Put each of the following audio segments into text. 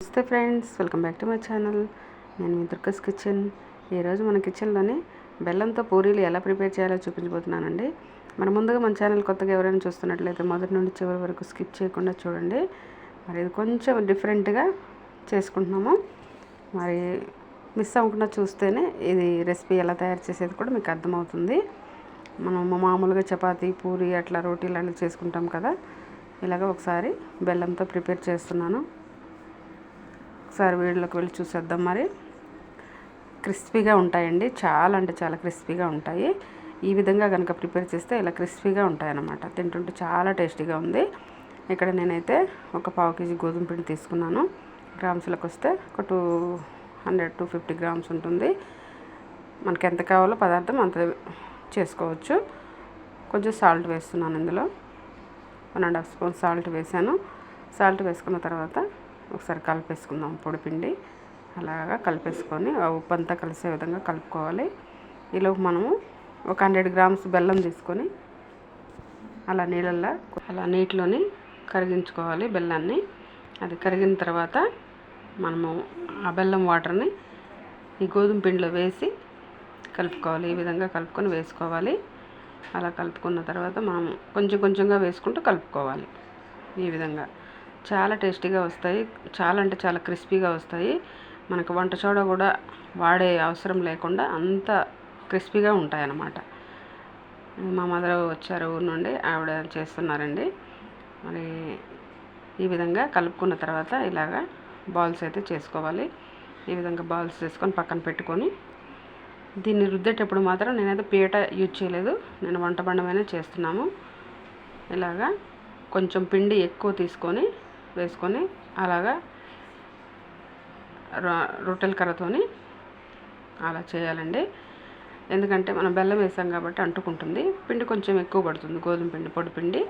నమస్తే friends welcome back to my channel. నేను మీ దుర్గస్ కిచెన్. ఈరోజు మన కిచెన్లోని బెల్లంతో పూరీలు ఎలా ప్రిపేర్ చేయాలో చూపించబోతున్నానండి. మరి ముందుగా మన ఛానల్ కొత్తగా ఎవరైనా చూస్తున్నట్లయితే మొదటి నుండి చివరి వరకు స్కిప్ చేయకుండా చూడండి. మరి ఇది కొంచెం డిఫరెంట్గా చేసుకుంటున్నాము. మరి మిస్ అవ్వకుండా చూస్తేనే ఇది రెసిపీ ఎలా తయారు చేసేది కూడా మీకు అర్థమవుతుంది. మనం మామూలుగా చపాతీ పూరి అట్లా రోటీలు అలా చేసుకుంటాం కదా. ఇలాగ ఒకసారి బెల్లంతో ప్రిపేర్ చేస్తున్నాను. ఒకసారి వీడియోలోకి వెళ్ళి చూసేద్దాం మరి. క్రిస్పీగా ఉంటాయండి. చాలా అంటే చాలా క్రిస్పీగా ఉంటాయి. ఈ విధంగా కనుక ప్రిపేర్ చేస్తే ఇలా క్రిస్పీగా ఉంటాయన్నమాట. తింటుంటే చాలా టేస్టీగా ఉంది. ఇక్కడ నేనైతే ఒక పావు కేజీ గోధుమ పిండి తీసుకున్నాను. గ్రామ్స్లకు వస్తే ఒక two hundred two fifty grams ఉంటుంది. మనకి ఎంత కావాలో పదార్థం అంత చేసుకోవచ్చు. కొంచెం సాల్ట్ వేస్తున్నాను ఇందులో. One and half spoon salt వేసాను. సాల్ట్ వేసుకున్న తర్వాత ఒకసారి కలిపేసుకుందాం పొడిపిండి. అలాగా కలిపేసుకొని ఆ ఉప్పు అంతా కలిసే విధంగా కలుపుకోవాలి. ఈలోపు మనము ఒక హండ్రెడ్ గ్రామ్స్ బెల్లం తీసుకొని అలా నీళ్ళల్లో అలా నీటిలోని కరిగించుకోవాలి బెల్లాన్ని. అది కరిగిన తర్వాత మనము ఆ బెల్లం వాటర్ని ఈ గోధుమ పిండిలో వేసి కలుపుకోవాలి. ఈ విధంగా కలుపుకొని వేసుకోవాలి. అలా కలుపుకున్న తర్వాత మనం కొంచెం కొంచెంగా వేసుకుంటూ కలుపుకోవాలి. ఈ విధంగా. చాలా టేస్టీగా వస్తాయి. చాలా అంటే చాలా క్రిస్పీగా వస్తాయి. మనకు వంట సోడా కూడా వాడే అవసరం లేకుండా అంత క్రిస్పీగా ఉంటాయి అన్నమాట మా మదర్ వచ్చారు ఊరు నుండి ఆవిడ చేస్తున్నారండి. మరి ఈ విధంగా కలుపుకున్న తర్వాత ఇలాగా బాల్స్ అయితే చేసుకోవాలి. ఈ విధంగా బాల్స్ చేసుకొని పక్కన పెట్టుకొని దీన్ని రుద్దేటప్పుడు మాత్రం నేనైతే పీట యూజ్ చేయలేదు. నేను వంట బండమైనా చేస్తున్నాము. ఇలాగా కొంచెం పిండి ఎక్కువ తీసుకొని వేసుకొని అలాగా రొట్టెల కర్రతోని అలా చేయాలండి. ఎందుకంటే మనం బెల్లం వేసాం కాబట్టి అంటుకుంటుంది. పిండి కొంచెం ఎక్కువ పడుతుంది. గోధుమ పిండి పొడి పిండి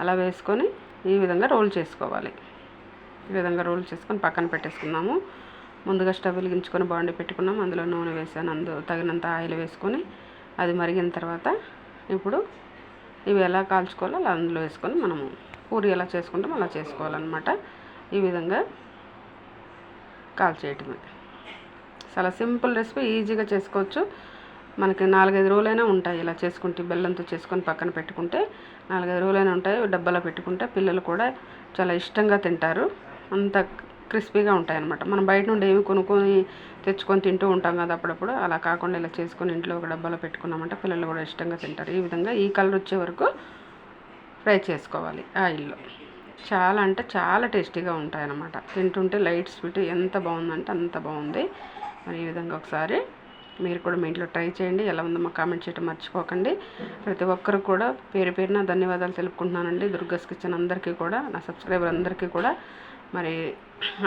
అలా వేసుకొని ఈ విధంగా రోల్ చేసుకోవాలి. ఈ విధంగా రోల్ చేసుకొని పక్కన పెట్టేసుకున్నాము ముందుగా స్టవ్ వెలిగించుకొని బాండి పెట్టుకున్నాం. అందులో నూనె వేసాను. అందు తగినంత ఆయిల్ వేసుకొని అది మరిగిన తర్వాత ఇప్పుడు ఇవి ఎలా కాల్చుకోవాలో అలా అందులో వేసుకొని మనము పూరి ఎలా చేసుకుంటాం అలా చేసుకోవాలన్నమాట. ఈ విధంగా కాల్చేయటమే. చాలా సింపుల్ రెసిపీ ఈజీగా చేసుకోవచ్చు. మనకి నాలుగైదు రోజులైనా ఉంటాయి ఇలా చేసుకుంటే బెల్లంతో చేసుకొని పక్కన పెట్టుకుంటే. నాలుగైదు రోజులైనా ఉంటాయి డబ్బాలో పెట్టుకుంటే పిల్లలు కూడా చాలా ఇష్టంగా తింటారు. అంత క్రిస్పీగా ఉంటాయి అన్నమాట మనం బయట నుండి ఏమి కొనుక్కొని తెచ్చుకొని తింటూ ఉంటాం కదా అప్పుడప్పుడు అలా కాకుండా ఇలా చేసుకొని ఇంట్లో ఒక డబ్బాలో పెట్టుకున్నామంటే పిల్లలు కూడా ఇష్టంగా తింటారు. ఈ విధంగా ఈ కలర్ వచ్చే వరకు ఫ్రై చేసుకోవాలి ఆయిల్లో చాలా అంటే చాలా టేస్టీగా ఉంటాయి అన్నమాట తింటుంటే లైట్ స్వీట్ ఎంత బాగుందంటే అంత బాగుంది. మరి ఈ విధంగా ఒకసారి మీరు కూడా మీ ఇంట్లో ట్రై చేయండి. ఎలా ఉందో మా కామెంట్ చేయడం మర్చిపోకండి. ప్రతి ఒక్కరు కూడా పేరు పేరున ధన్యవాదాలు తెలుపుకుంటున్నానండి. దుర్గస్ కిచెన్ అందరికీ కూడా నా సబ్స్క్రైబర్ అందరికీ కూడా. మరి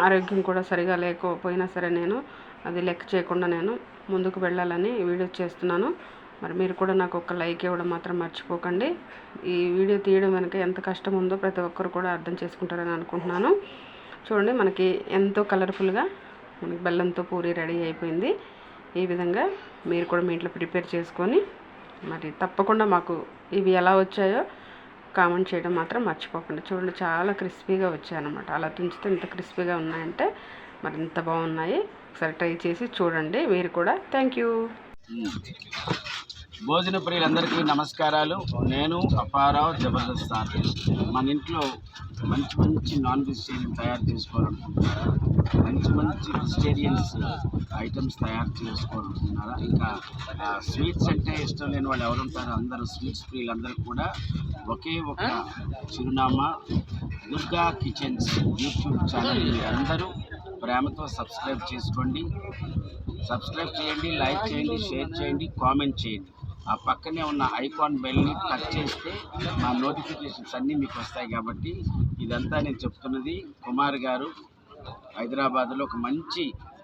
ఆరోగ్యం కూడా సరిగా లేకపోయినా సరే నేను అది లెక్క చేయకుండా నేను ముందుకు వెళ్ళాలని వీడియో చేస్తున్నాను. మరి మీరు కూడా నాకు ఒక లైక్ ఇవ్వడం మాత్రం మర్చిపోకండి. ఈ వీడియో తీయడం వెనుక ఎంత కష్టం ఉందో ప్రతి ఒక్కరు కూడా అర్థం చేసుకుంటారని అనుకుంటున్నాను. చూడండి మనకి ఎంతో కలర్ఫుల్గా మనకి బెల్లంతో పూరి రెడీ అయిపోయింది. ఈ విధంగా మీరు కూడా మీ ఇంట్లో ప్రిపేర్ చేసుకొని మరి తప్పకుండా మాకు ఇవి ఎలా వచ్చాయో కామెంట్ చేయడం మాత్రం మర్చిపోకండి. చూడండి చాలా క్రిస్పీగా వచ్చాయన్నమాట. అలా తుంచితే ఇంత క్రిస్పీగా ఉన్నాయంటే మరి ఇంత బాగున్నాయి. ఒకసారి ట్రై చేసి చూడండి. మీరు కూడా థ్యాంక్ యూ భోజన ప్రియులందరికీ నమస్కారాలు. నేను అపారావు జబర్దస్త్ ఆర్టిస్ట్ మన ఇంట్లో మంచి మంచి నాన్ వెజిటేరియన్ తయారు చేసుకోవాలనుకుంటున్నారా? మంచి మంచి వెజిటేరియన్స్ ఐటమ్స్ తయారు చేసుకోవాలనుకుంటున్నారా? ఇంకా స్వీట్స్ అంటే ఇష్టం లేని వాళ్ళు ఎవరు ఉంటారో? అందరూ స్వీట్స్ ప్రియులందరూ కూడా ఒకే ఒక చిరునామా దుర్గా కిచెన్స్ యూట్యూబ్ ఛానల్. అందరూ ప్రేమతో సబ్స్క్రైబ్ చేసుకోండి. సబ్స్క్రైబ్ చేయండి లైక్ చేయండి షేర్ చేయండి కామెంట్ చేయండి. ఆ పక్కనే ఉన్న ఐకాన్ బెల్ని టచ్ చేస్తే మా నోటిఫికేషన్స్ అన్నీ మీకు వస్తాయి కాబట్టి ఇదంతా నేను చెప్తున్నది. కుమార్ గారు హైదరాబాద్లో ఒక మంచి